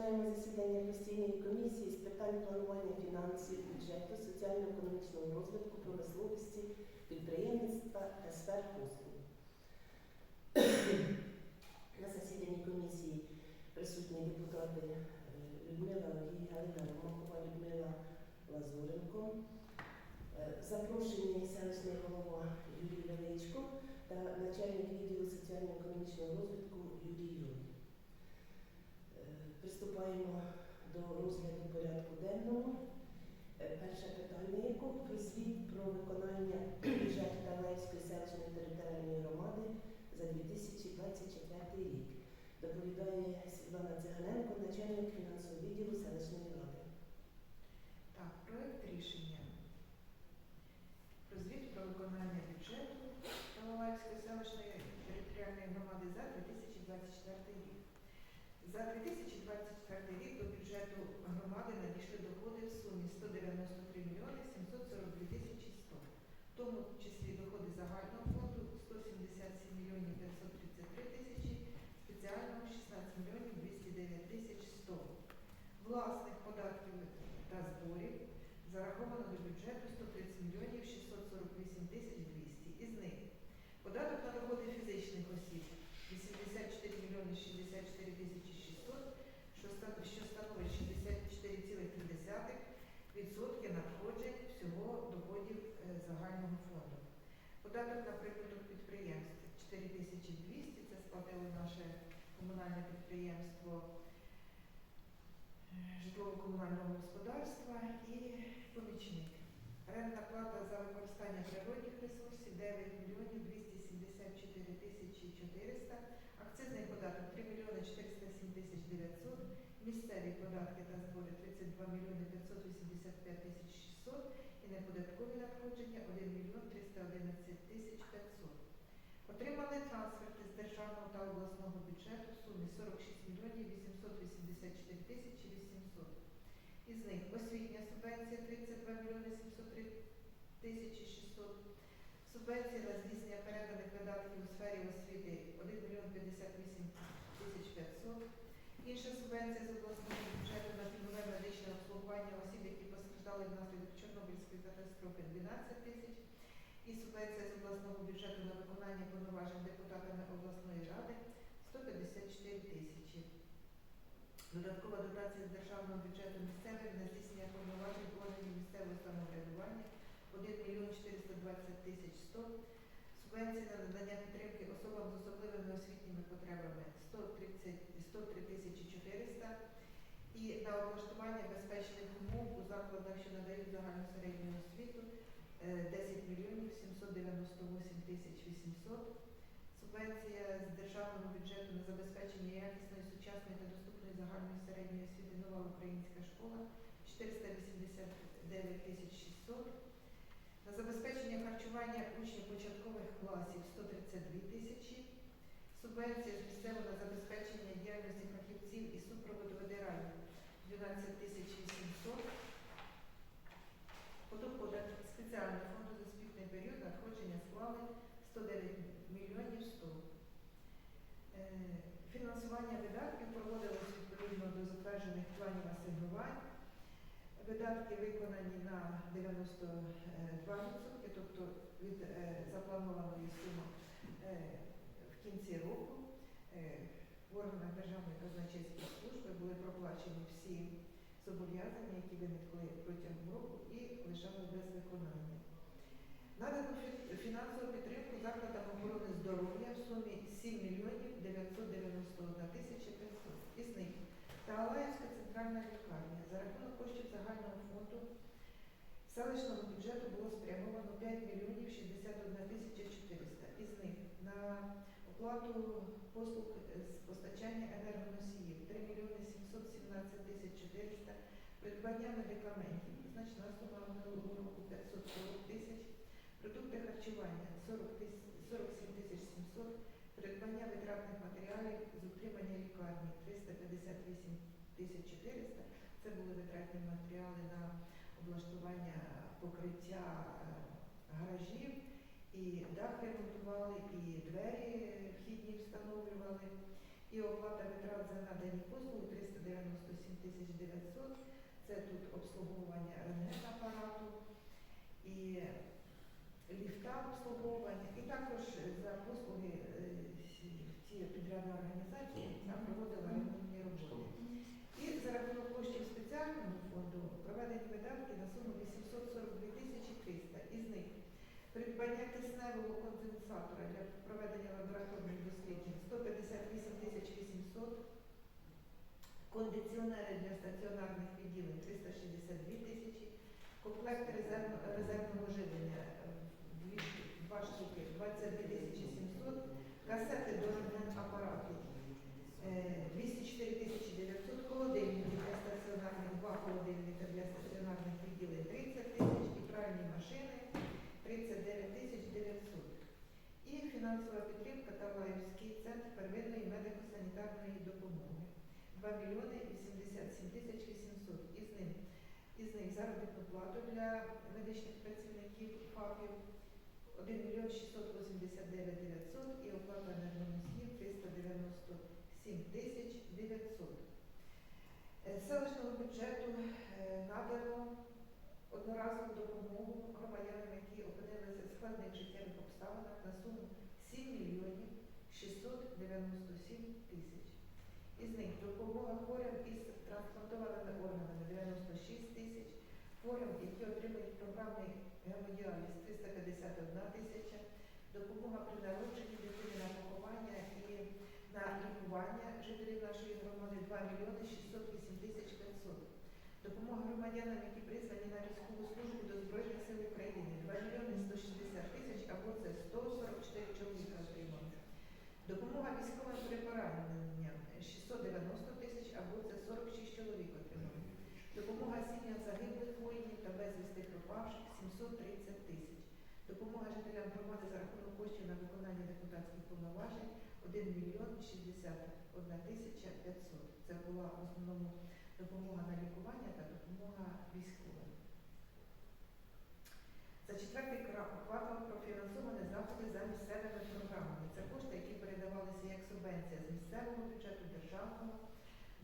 Починаємо засідання постійної комісії з питань планування фінансів, бюджету, соціально-економічного розвитку, промисловості, підприємництва та сфер послуг. На засіданні комісії присутні депутати е, Людмила Галина Ромахова, Людмила Лазуренко, е, запрошені селищний голова Юрій Величко та начальник відділу соціально-економічного розвитку Юрій Юрій. Е, Приступаємо до розгляду порядку денного. Е, Перше питання якого звіт про виконання бюджету Талаївської селищної територіальної громади за 2024 рік. Доповідає Світлана Циганенко, начальник фінансового відділу селищної ради. Так, проект рішення про звіт про виконання бюджету Талалаївської селищної територіальної громади за 2024 рік. За 2024 рік до бюджету громади надійшли доходи в сумі 193 мільйони 742 тисячі 100, в тому числі доходи загального фонду 177 мільйонів 533 тисячі, спеціального 16 мільйонів 209 тисяч 100. Власних податків та зборів зараховано до бюджету 130 мільйонів 648 тисяч 200. Із них податок на доходи фізичних осіб 84 мільйони 64 тисячі 600, що ста- що становить 64,3 відсотки надходжень всього доходів е, загального фонду. Податок на прибуток підприємств 4200, це сплатило наше комунальне підприємство житлово-комунального господарства і помічник. Рентна плата за використання природних ресурсів 9 мільйонів 274 тисячі 400, акцизний податок 3 мільйони 407 тисяч 900, місцеві податки та збори 32 мільйони 585 тисяч 600 і неподаткові надходження 1 мільйон 311 тисяч 500. Отримали трансферти з державного та обласного бюджету в сумі 46 мільйонів 884 тисячі 800. Із них освітня субвенція 32 мільйони 703 тисячі 600, субвенція на здійснення переданих видатків у сфері освіти 1 мільйон 58 тисяч 500, інша субвенція з обласного бюджету на пільгове медичне обслуговування осіб, які постраждали внаслідок Чорнобильської катастрофи 12 тисяч, і субвенція з обласного бюджету на виконання повноважень депутатами обласної ради 154 тисячі. Додаткова дотація з державного бюджету місцевих на здійснення повноважень органів місцевого самоврядування 1 мільйон 420 тисяч 100, субвенція на надання підтримки особам з особливими освітніми потребами 130, 103 тисячі 400 і на облаштування безпечних умов у закладах, що надають загальну середню освіту е, 10 мільйонів 798 тисяч 800, Субвенція з державного бюджету на забезпечення якісної, сучасної та доступної загальної середньої освіти нова українська школа 489 тисяч 600. На забезпечення харчування учнів початкових класів 132 тисячі. Субвенція з місцевого забезпечення діяльності фахівців і супроводу ветеранів 12 тисяч 800. По доходах спеціального фонду за спільний період надходження склали 109 мільйонів 100. Е, Фінансування видатків проводилось відповідно до затверджених планів асигнувань. Видатки виконані на 92%, тобто від е, запланованої суми е, в кінці року е, в органах Державної казначейської служби були проплачені всі зобов'язання, які виникли протягом року і лежали без виконання. Надано фінансову підтримку закладам охорони здоров'я в сумі 7 мільйонів 991 тисяча 500. Із них Тагалаївська центральна лікарня за рахунок коштів загального фонду селищного бюджету було спрямовано 5 мільйонів 61 тисяча 400. Із них на оплату послуг з постачання енергоносіїв 3 мільйони 717 тисяч 400, придбання медикаментів, значна сума минулого року 540 тисяч, продукти харчування 40 47 тисяч 700, придбання витратних матеріалів з утримання лікарні 358 тисяч 400. Це були витратні матеріали на облаштування покриття е, гаражів, і дах ремонтували, і двері вхідні встановлювали, і оплата витрат за надані послуги 397 тисяч 900. Це тут обслуговування рентген-апарату і ліфта обслуговування, і також за послуги е, ці підрядна організація яка проводила ремонтні роботи. І за рахунок коштів спеціального фонду проведені видатки на суму 842 тисячі 300. Із них придбання кисневого конденсатора для проведення лабораторних досліджень 158 тисяч 800, кондиціонери для стаціонарних відділень 362 тисячі, комплект резервно- резервного живлення е, дві два штуки 22 тисячі 700, касети до апарату 204 тисячі 900, холодильники для стаціонарних, два холодильника для стаціонарних відділень 30 тисяч і пральні машини 39 тисяч 900. І фінансова підтримка Талаївський центр первинної медико-санітарної допомоги 2 мільйони 87 тисяч 800. Із них, із них заробітну плату для медичних працівників ФАПів 1 мільйон 689 900 і оплата енергоносіїв 397 тисяч 900. Е, Селищного бюджету е, надано одноразову допомогу громадянам, які опинилися в складних життєвих обставинах на суму 7 мільйонів 697 тисяч. Із них допомога хворим із трансплантованими органами 96 тисяч, хворим, які отримують програмний гемодіаліз 351 тисяча, допомога при народженні дитини на поховання і на лікування жителів нашої громади 2 мільйони 608 тисяч 500. Допомога громадянам, які призвані на військову службу до Збройних сил України 2 мільйони 160 тисяч або це 144 чоловіка. Допомога військовим при пораненням 690 тисяч або це 46 чоловік отримали. Допомога сім'ям загиблих воїнів та безвісти пропавших 730 тисяч. Допомога жителям громади за рахунок коштів на виконання депутатських повноважень 1 мільйон 61 тисяча 500. Це була в основному допомога на лікування та допомога військовим. За четвертий кра- квартал профінансовані заходи за місцевими програмами. Це кошти, які передавалися як субвенція з місцевого бюджету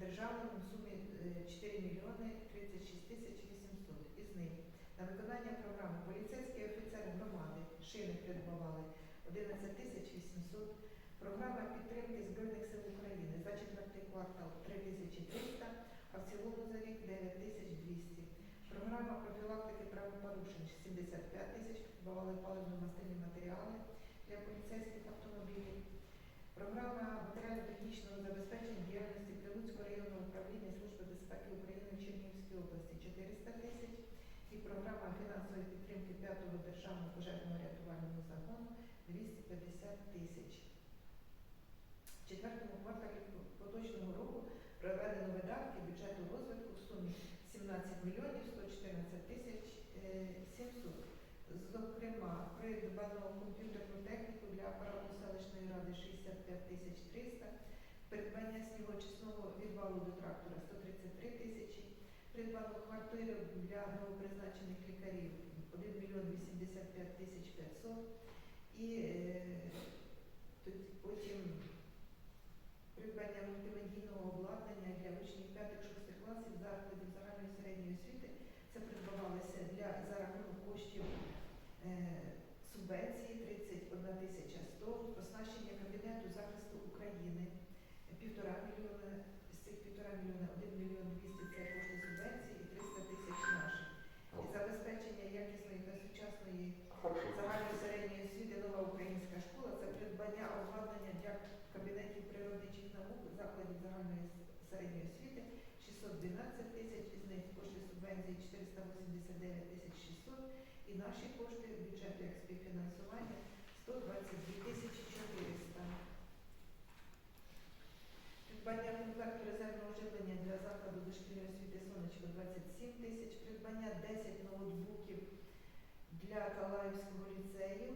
державному в сумі е, 4 мільйони 36 тисяч 800. Із них на виконання програми поліцейські офіцери громади шини придбавали 11 тисяч 800. Програма підтримки Збройних сил України за четвертий квартал 3300, а в цілому за рік 9200. Програма профілактики правопорушень 75 тисяч, придбавали паливно-мастильні матеріали для поліцейських автомобілів. Програма матеріально-технічного забезпечення діяльності Прилуцького районного управління Служби безпеки України в Чернігівській області 400 тисяч і програма фінансової підтримки 5-го державного пожежного рятувального загону 250 тисяч. В четвертому кварталі поточного року проведено видатки бюджету розвитку в сумі 17 мільйонів 114 тисяч е, 700. Зокрема, придбано комп'ютерну техніку для апарату селищної ради 65 тисяч 300, придбання снігоочисного відвалу до трактора 133 тисячі, придбано квартиру для новопризначених лікарів 1 мільйон 85 тисяч 500 і е, потім придбання мультимедійного обладнання для учнів 5-6 класів закладів загальної середньої освіти. Це придбавалося для за рахунок коштів субвенції 31 тисяча 100, оснащення кабінету захисту України. Півтора мільйона, з цих півтора мільйона 1 мільйон 200 це кошти субвенції і 300 тисяч наших. І забезпечення якісної та сучасної загальної середньої освіти нова українська школа це придбання обладнання для кабінетів природничих наук закладів загальної с- середньої освіти 612 тисяч, із них кошти субвенції 489 тисяч 600 і наші кошти бюджету як співфінансування 122 тисячі 400. Придбання комплекту резервного живлення для закладу дошкільної освіти сонечко 27 тисяч, придбання 10 ноутбуків для Талаївського ліцею,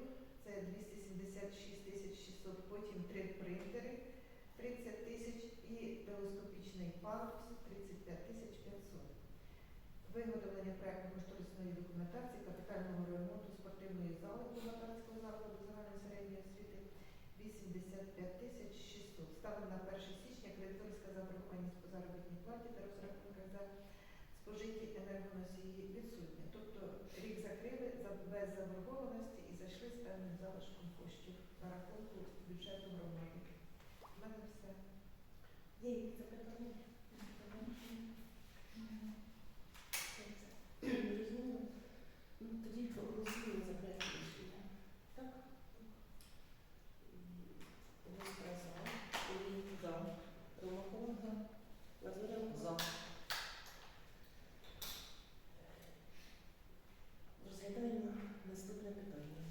це 276 тисяч 600, потім три принтери 30 тисяч і телескопічний пандус 35 тисяч 500. Виготовлення проектно-кошторисної документації капітального ремонту спортивної зали Кулатарського закладу загальної середньої освіти 85 тисяч 600. Станом на 1 січня кредиторська заборгованість по заробітній платі та розрахунках спожиті енергоносії відсутні. Тобто рік закрили без заборгованості і зайшли з певним залишком коштів на рахунку бюджету громади. У мене все. Є якісь запитання? Розуміло? Ну, тоді проголосуємо за проект рішення. Так? Гостра за. Олій за. Ромакова за. Лазаренко за. Розглядаємо наступне питання.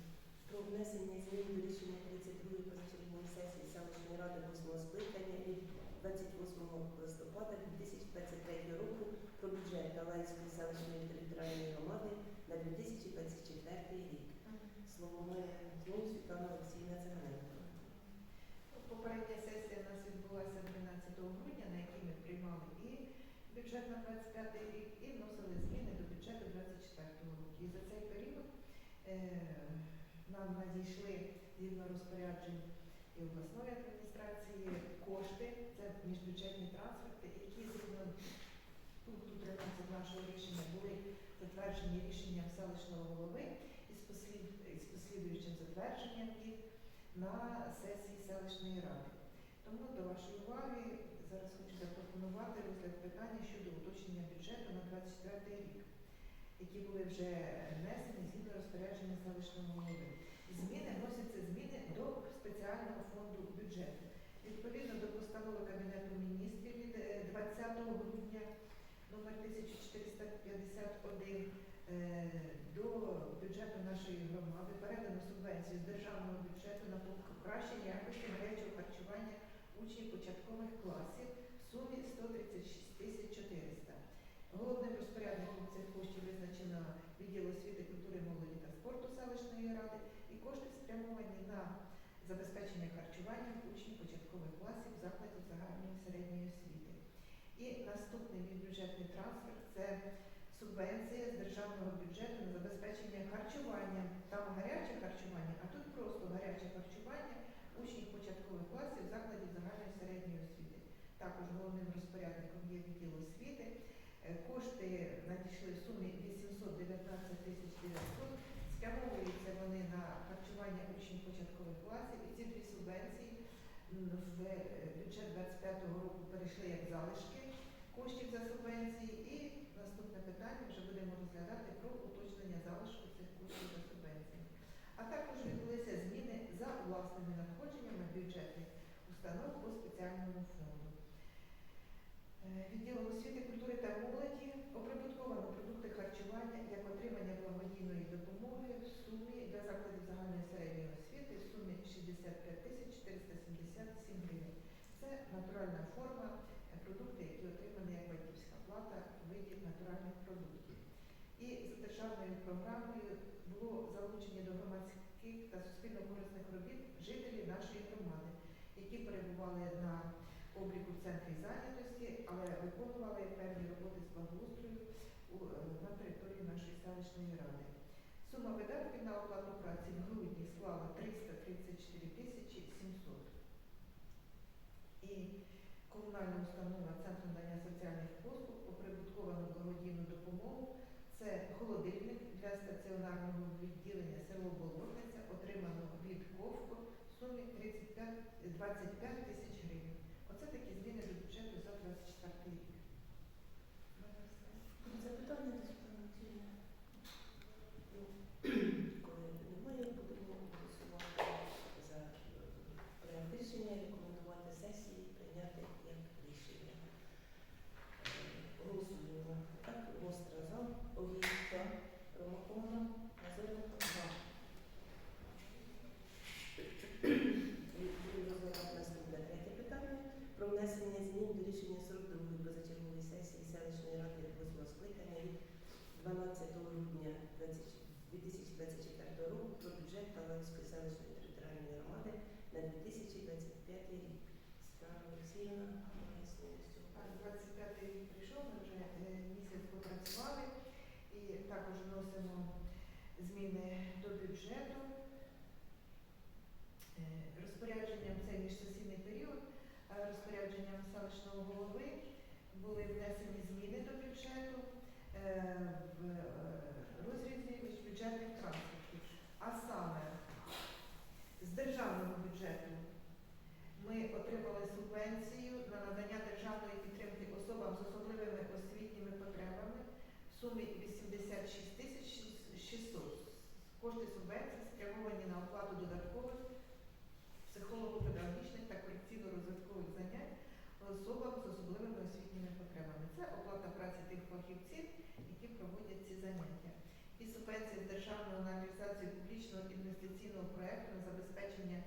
Про внесення змін до рішення 32-ї позачергової сесії селищної ради 8 скликання від 28 листопада 2023 року про бюджет Талайської селищної територіальної громади на 2024 рік. Слово має знову Світлана Олексійовна Цеганенко. Попередня сесія у нас відбулася 12 грудня, на якій ми приймали і бюджет на 25 рік, і вносили зміни до бюджету 24 року. І за цей період нам надійшли згідно розпоряджень і обласної адміністрації кошти, це міжбюджетні трансферти, які згідно пункту 13 нашого рішення були затверджені рішенням селищного голови із послідуючим затвердженням їх на сесії селищної ради. Тому до вашої уваги зараз хочу запропонувати розгляд питання щодо уточнення бюджету на 24 рік, які були вже внесені згідно розпорядження селищного голови. Зміни вносяться зміни до спеціального фонду бюджету. Відповідно до постанови Кабінету міністрів від е, 20 грудня номер 1451 е, до бюджету нашої громади передано субвенцію з державного бюджету на покращення якості гарячого харчування учнів початкових класів в сумі 136 тисяч 400. Головним розпорядником цих коштів визначено відділ освіти, культури, молоді та спорту селищної ради і кошти спрямовані на забезпечення харчування учнів початкових класів закладів загальної середньої освіти. І наступний бюджетний трансфер це субвенція з державного бюджету на забезпечення харчування. Там гаряче харчування, а тут просто гаряче харчування учнів початкових класів закладів загальної середньої освіти. Також головним розпорядником є відділ освіти. Е, Кошти надійшли в сумі 819 тисяч 900. Спрямовуються вони на харчування учнів початкових класів. І ці дві субвенції в е, бюджет 25 року перейшли як залишки коштів за субвенції. І наступне питання вже будемо розглядати про уточнення залишку цих коштів за субвенції. А також відбулися зміни за власними надходженнями бюджетних установ по спеціальному фонду. Відділом освіти, культури та молоді оприбутковано продукти харчування як отримання благодійної допомоги в сумі для закладів загальної середньої освіти в сумі 65 тисяч 477 гривень. Це натуральна форма, е, продукти, які отримані як батьківська плата в виді натуральних продуктів. І за державною програмою було залучені до громадських та суспільно-корисних робіт жителі нашої громади, які перебували на обліку в центрі зайнятості, але виконували певні роботи з благоустрою е, на території нашої селищної ради. Сума видатків на оплату праці в грудні склала 334 тисячі 700. І комунальна установа Центр надання соціальних послуг оприбутковано благодійну допомогу. Це холодильник для стаціонарного відділення село Болотниця, отримано від КОВКО в сумі 35, 25 тисяч гривень. Оце такі зміни до бюджету за 24 рік. Запитання до Світлани Олексіївни? Ну, Коли немає, будемо голосувати за е, проект рішення, рекомендувати сесії, прийняти як рішення. Е, Голосуємо. Так, Гостра за, Олійка, Ромакова, Назаренко за. Будемо розглядати наступне третє питання про внесення змін до рішення 42-ї позачергової сесії селищної ради 8 скликання від 12 грудня 20 2024 року про бюджет Таланської селищної територіальної громади на 2025 рік. Світлана Олексіївна має слово з цього. Так, 25 рік прийшов, ми вже е, місяць попрацювали і також вносимо зміни до бюджету. Е, Розпорядженням це міжсесійний період, а розпорядженням селищного голови були внесені зміни до бюджету. е, в е, розрізі міжбюджетних трансфертів. А саме з державного бюджету ми отримали субвенцію на надання державної підтримки особам з особливими освітніми потребами в сумі 86 тисяч 600. Кошти субвенції спрямовані на оплату додаткових психолого-педагогічних та корекційно-розвиткових занять особам з особливими освітніми потребами. Це оплата праці тих фахівців, які проводять ці заняття. І субвенція з державного на реалізацію публічного інвестиційного проекту на забезпечення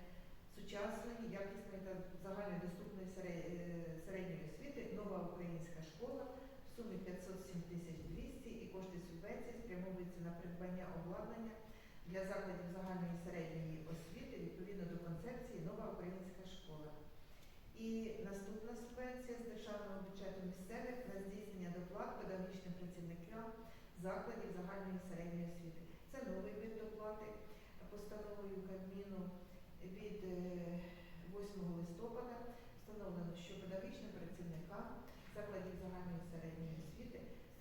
сучасної, якісної та загальнодоступної е, середньої освіти нова українська школа в сумі 507 тисяч 200 і кошти субвенції спрямовуються на придбання обладнання для закладів загальної і середньої освіти відповідно до концепції Нова українська школа. І наступна субвенція з державного бюджету місцевих на здійснення доплат педагогічним працівникам закладів загальної середньої освіти. Це новий вид доплати постановою Кабміну від е, 8 листопада. Встановлено, що педагогічним працівникам закладів загальної середньої освіти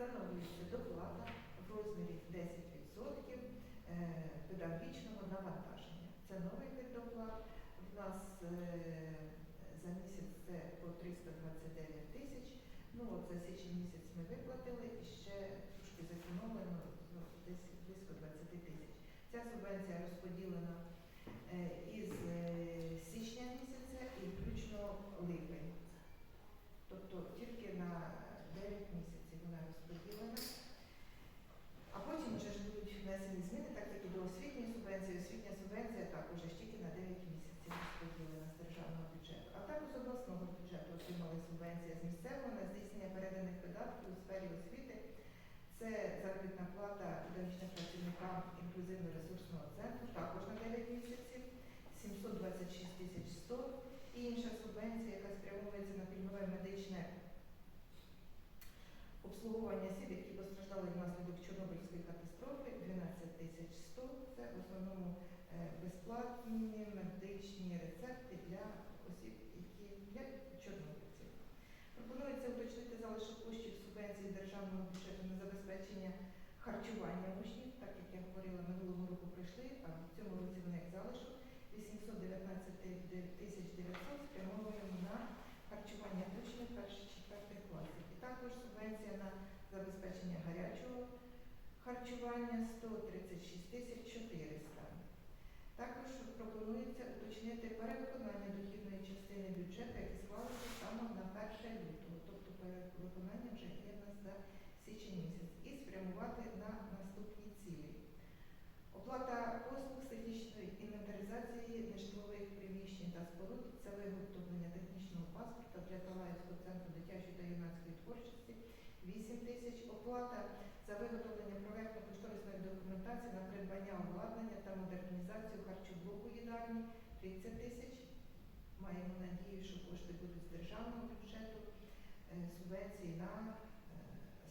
встановлюється доплата в розмірі 10% е, педагогічного навантаження. Це новий вид доплат. В нас е, за місяць це по 329 тисяч. Ну от за січень місяць ми виплатили і ще трошки зекономлено ну, десь близько 20 тисяч. Ця субвенція розподілена е, із е, січня місяця і включно липень. Тобто тільки на 9 місяців вона розподілена. А потім вже ж будуть внесені зміни, так як і до освітньої субвенції. Освітня субвенція також ж тільки на 9 місяців розподілена з державного бюджету. А також з обласного бюджету отримали субвенція з місцевого на здійснення переданих видатків у сфері освіти. Це заробітна плата педагогічним працівникам інклюзивно-ресурсного центру, також на 9 місяців, 726 тисяч 100. І інша субвенція, яка спрямовується на пільгове медичне обслуговування осіб, які постраждали внаслідок Чорнобильської катастрофи, 12 тисяч 100. Це в основному е, безплатні медичні рецепти для осіб, які для чорнобильців. Пропонується уточнити залишок коштів субвенції державного бюджету на забезпечення харчування учнів, так як я говорила, минулого року прийшли, а в цьому році вони як залишок 819 тисяч 900 спрямовуємо на харчування учнів перших четвертих класів. І також субвенція на забезпечення гарячого харчування 136 тисяч 400. Також пропонується уточнити перевиконання дохідної частини бюджету, яке склалося саме на 1 лютого, перевиконання вже є в нас за січень місяць, і спрямувати на наступні цілі. Оплата послуг технічної інвентаризації нежитлових приміщень та споруд це виготовлення технічного паспорта для Талаївського центру дитячої та юнацької творчості 8 тисяч. Оплата за виготовлення проєктно-кошторисної документації на придбання обладнання та модернізацію харчоблоку їдальні 30 тисяч. Маємо надію, що кошти будуть з державного бюджету, субвенції на е,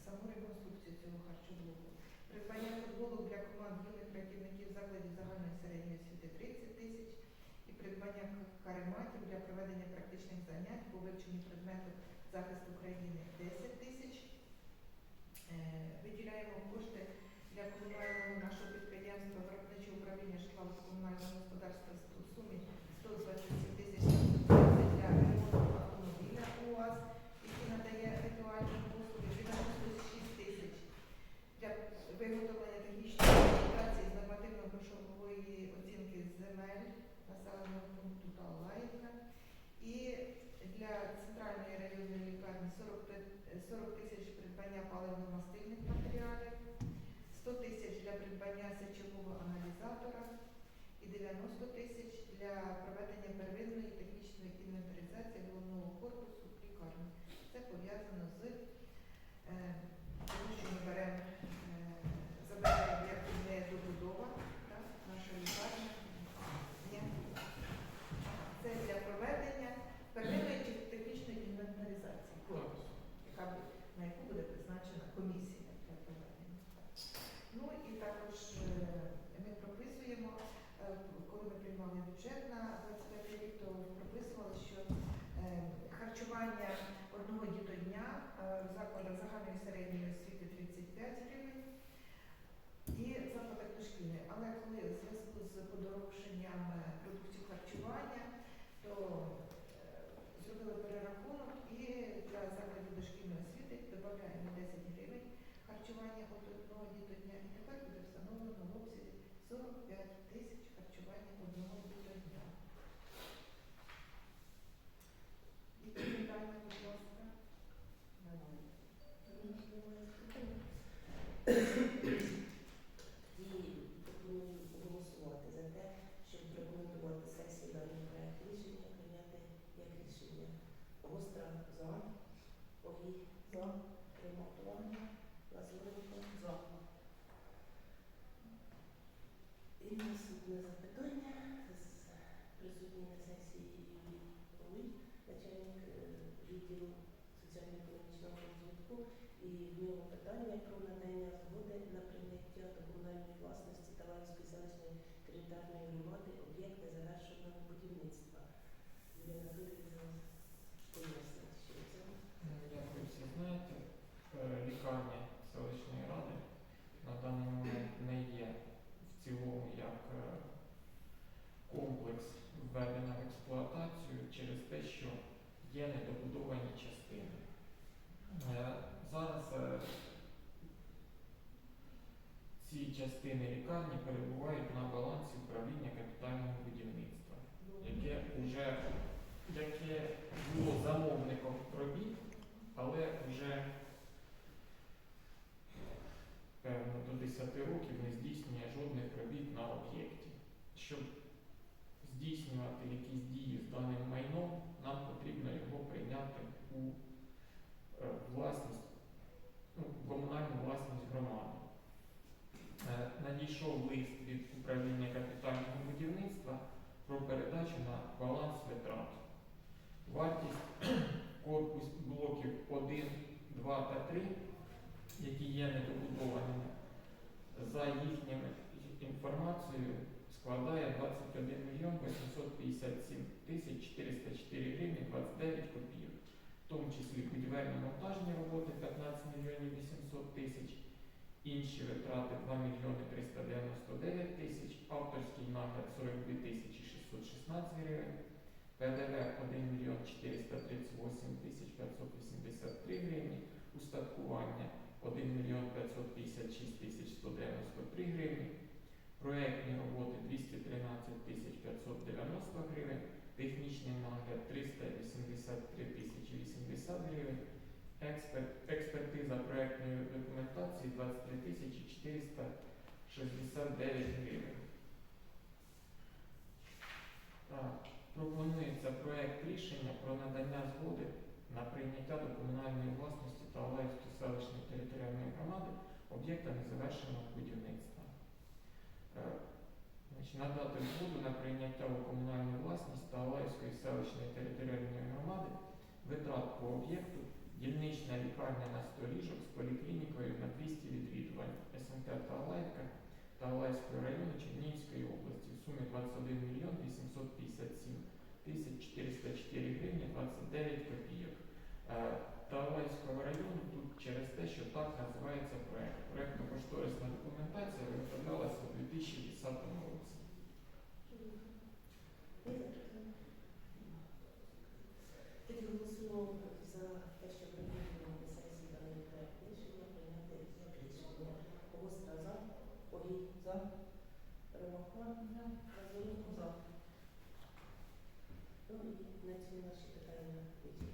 саму реконструкцію цього харчоблоку. Придбання футболок для команд юних працівників закладів загальної середньої освіти 30 тисяч і придбання карематів для проведення практичних занять по вивченню предмету захисту України 10 тисяч. Е, Виділяємо кошти для комунального нашого підприємства виробничого управління житлово-комунального господарства в сумі 127 тисяч для ремонту автомобіля УАЗ, який надає ритуальні послуги, 96 тисяч для виготовлення технічної документації з нормативно-грошової оцінки земель населеного пункту Талаївка і для центральної районної лікарні 40 пи- 40 тисяч придбання паливно-мастильних матеріалів, 100 тисяч для придбання сечового аналізатора і 90 тисяч для проведення первинної технічної інвентаризації головного корпусу лікарні. Це пов'язано з е, тому що ми беремо, е, забираємо як не добудова, так, наша лікарня. Є. Це для проведення первинної тех- технічної інвентаризації корпусу, яка бу- на яку буде призначена комісія для проведення. Ну і також е, ми прописуємо, е, коли ми приймали бюджет на 25 рік, то прописували, що е, харчування одного дітодня е, в закладах загальної середньої освіти 35 наданням е, продуктів харчування, то е, зробили перерахунок і для закладів дошкільної освіти додаємо 10 гривень харчування від одного дітодня, і тепер буде встановлено в обсязі 45 тисяч харчування одного дітодня. Які питання, будь ласка? Немає. Немає питань. Тоді пропоную голосувати за те, щоб рекомендувати сесії даний проект рішення прийняти як рішення. Гостра за, Огій за, Римакова, Лазуренко за. І наступне запитання з присутній на сесії Юрій Руль, начальник е, відділу соціально-економічного розвитку. І в нього питання про надання згоди на прийняття до комунальної власності Таланської селищної територіальної громади об'єкти завершеного будівництва. Юрій Анатолійович зараз пояснить, що це. Ну, Як ви всі знаєте, е, лікарня селищної ради на даний момент не є в цілому як е, комплекс введена в експлуатацію через те, що є недобудовані частини. Е, Зараз ці частини лікарні перебувають на балансі управління капітального будівництва яке вже яке було замовником робіт, але вже до 10 років не здійснює жодних робіт на об'єкті. Щоб здійснювати якісь дії з даним майном, нам потрібно його прийняти у е, власність, ну, комунальну власність громади. Е, Надійшов лист від управління капітального будівництва про передачу на баланс витрат. Вартість корпус блоків 1, 2 та 3, які є недобудованими, за їхніми інформацією складає 21 мільйон 857 тисяч 404 гривні 29 копійок, в тому числі будівельно-монтажні роботи 15 мільйонів 800 тисяч, інші витрати 2 мільйони 399 тисяч, авторський нагляд 42 тисячі 616 гривень, ПДВ 1 мільйон 438 тисяч 583 гривні, устаткування 1 мільйон 556 тисяч 193 гривні, проектні роботи 213 тисяч 590 гривень, технічний нагляд 383 тисячі 80 гривень, Експерт, експертиза проектної документації 23 тисячі 469 гривень. Так, пропонується проект рішення про надання згоди на прийняття до комунальної власності та Олевської селищної територіальної громади об'єкта незавершеного будівництва. Е, надати згоду на прийняття у комунальну власність та Олевської селищної територіальної громади витрат по об'єкту дільнична лікарня на 100 ліжок з поліклінікою на 200 відвідувань СМТ та Алайка та Алайського району Чернігівської області в сумі 21 мільйон 857 тисяч 404 гривні 29 копійок. Е, Та Алайського району тут через те, що так називається проект. Проектно-кошторисна документація виготовлялася у 2010 році. Голосуємо за те, за, Огій за. Ну і на цьому наші питання вичерпані.